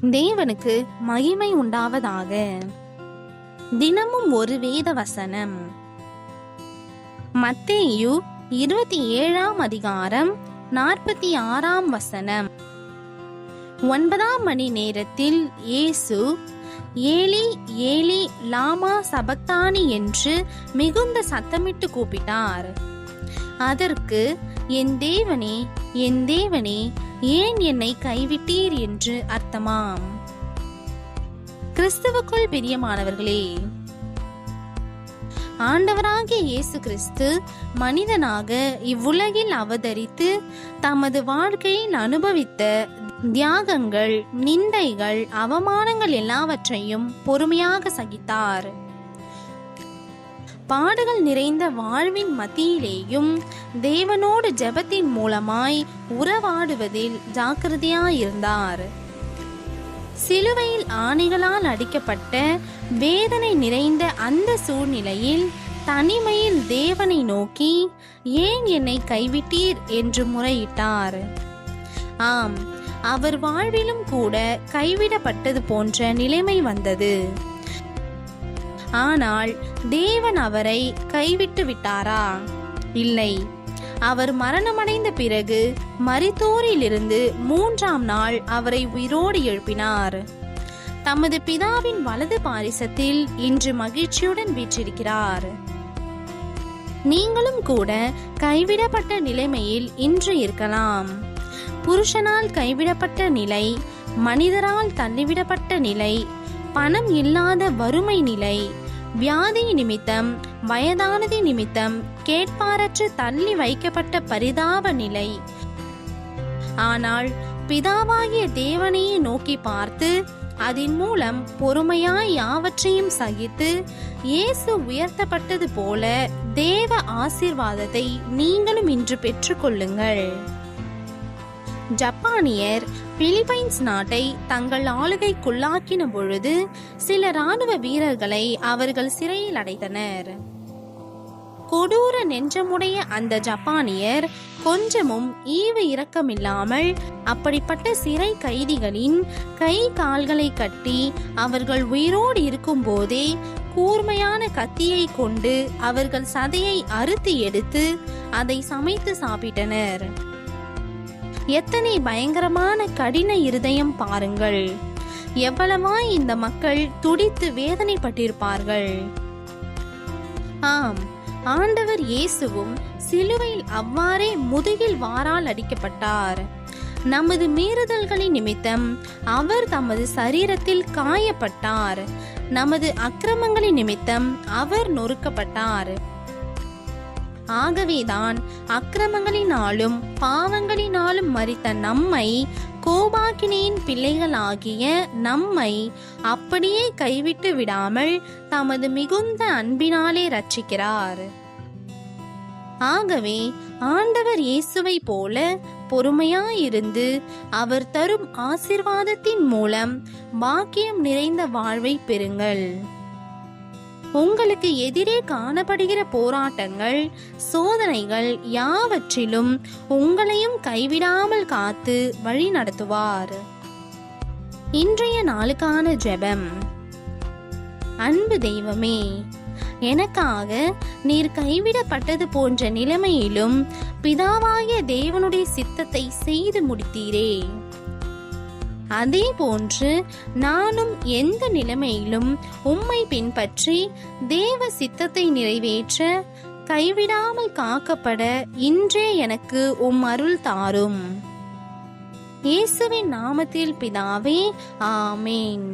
தேவனுக்கு மகிமை உண்டாவதாக. தினமும் ஒரு வேத வசனம். மத்தேயு இருபத்தி ஏழாம் அதிகாரம் நாற்பத்தி ஆறாம் வசனம். ஒன்பதாம் மணி நேரத்தில் இயேசு ஏலி ஏலி லாமா சபக்தானி என்று மிகுந்த சத்தமிட்டு கூப்பிட்டார். அதற்கு என் தேவனே என் தேவனே ஏன் என்னை கைவிட்டீர் என்று அர்த்தமாம். கிறிஸ்துவுக்குள் பிரியமானவர்களே ஆண்டவராகிய இயேசு கிறிஸ்து மனிதனாக இவ்வுலகில் அவதரித்து தமது வாழ்க்கையில் அனுபவித்த தியாகங்கள் நிந்தைகள் அவமானங்கள் எல்லாவற்றையும் பொறுமையாக சகித்தார். பாடுகள் நிறைந்த வாழ்வின் மத்தியிலேயும் தேவனோடு ஜெபத்தின் மூலமாய் உறவாடுவதில் ஜாக்கிரதையாயிருந்தார். சிலுவையில் ஆணிகளால் அடிக்கப்பட்ட வேதனை நிறைந்த அந்த சூழ்நிலையில் தனிமையில் தேவனை நோக்கி ஏன் என்னை கைவிட்டீர்? என்று முறையிட்டார். ஆம் அவர் வாழ்விலும் கூட கைவிடப்பட்டது போன்ற நிலைமை வந்தது. ஆனால் தேவன் அவரை கைவிட்டு விட்டாரா? இல்லை. அவர் மரணமடைந்த பிறகு மரித்தோரிலிருந்து மூன்றாம் நாள் அவரை உயிரோடு எழுப்பினார். தமது பிதாவின் வலது பாரிசத்தில் இன்று மகிழ்ச்சியுடன் வீற்றிருக்கிறார். நீங்களும் கூட கைவிடப்பட்ட நிலைமையில் இன்று இருக்கலாம். புருஷனால் கைவிடப்பட்ட நிலை மனிதரால் தள்ளிவிடப்பட்ட நிலை பணம் இல்லாத வறுமை நிலை வியாதி நிமித்தம் வயதானது நிமித்தம் கேட்பாரற்று தள்ளி வைக்கப்பட்ட பரிதாப நிலை. ஆனால் பிதாவாகிய தேவனையே நோக்கி பார்த்து அதன் மூலம் பொறுமையாய் யாவற்றையும் சகித்து இயேசு உயர்த்தப்பட்டது போல தேவ ஆசீர்வாதத்தை நீங்களும் இன்று பெற்றுக்கொள்ளுங்கள். ஜப்பானியர் பிலிப்பைன்ஸ் நாட்டை தங்கள் ஆளுகைக்குள்ளாக்கின பொழுது சில ராணுவ வீரர்களை அவர்கள் சிறையில் அடைத்தனர். கொடூர நெஞ்சமுடைய அந்த ஜப்பானியர் கொஞ்சமும் ஈவு இரக்கமில்லாமல் அப்படிப்பட்ட சிறை கைதிகளின் கை கால்களை கட்டி அவர்கள் உயிரோடு இருக்கும்போதே கூர்மையான கத்தியை கொண்டு அவர்கள் சதையை அறுத்து எடுத்து அதை சமைத்து சாப்பிட்டனர். எத்தனை பயங்கரமான கடின இருதயம் பாருங்கள். எவ்வளவாய் இந்த மக்கள் துடித்து வேதனைப்பட்டிருப்பார்கள். ஆம் ஆண்டவர் இயேசுவும் சிலுவையில் அவ்வாறே முதுகில் வாரால் அடிக்கப்பட்டார். நமது மீறுதல்களின் நிமித்தம் அவர் தமது சரீரத்தில் காயப்பட்டார். நமது அக்கிரமங்களின் நிமித்தம் அவர் நொறுக்கப்பட்டார். ஆகவேதான் அக்கிரமங்களினாலும் பாவங்களினாலும் மறித்த நம்மை கோபாக்கினியின் பிள்ளைகளாகிய நம்மை அப்படியே கைவிட்டு விடாமல் தமது மிகுந்த அன்பினாலே ரட்சிக்கிறார் ஆகவே ஆண்டவர் இயேசுவை போல பொறுமையாயிருந்து அவர் தரும் ஆசிர்வாதத்தின் மூலம் பாக்கியம் நிறைந்த வாழ்வை பெறுங்கள். உங்களுக்கு எதிரே காணப்படுகிற போராட்டங்கள் சோதனைகள் யாவற்றிலும் உங்களையும் கைவிடாமல் காத்து வழி நடத்துவார். இன்றைய நாளுக்கான ஜெபம். அன்பு தெய்வமே எனக்காக நீர் கைவிடப்பட்டது போன்ற நிலைமையிலும் பிதாவாகிய தேவனுடைய சித்தத்தை செய்து முடித்தீரே. அதே போன்று நானும் எந்த நிலைமையிலும் உம்மை பின்பற்றி தேவ சித்தத்தை நிறைவேற்ற கைவிடாமல் காக்கப்பட இன்றே எனக்கு உம் அருள் தாரும். இயேசுவின் நாமத்தில் பிதாவே ஆமேன்.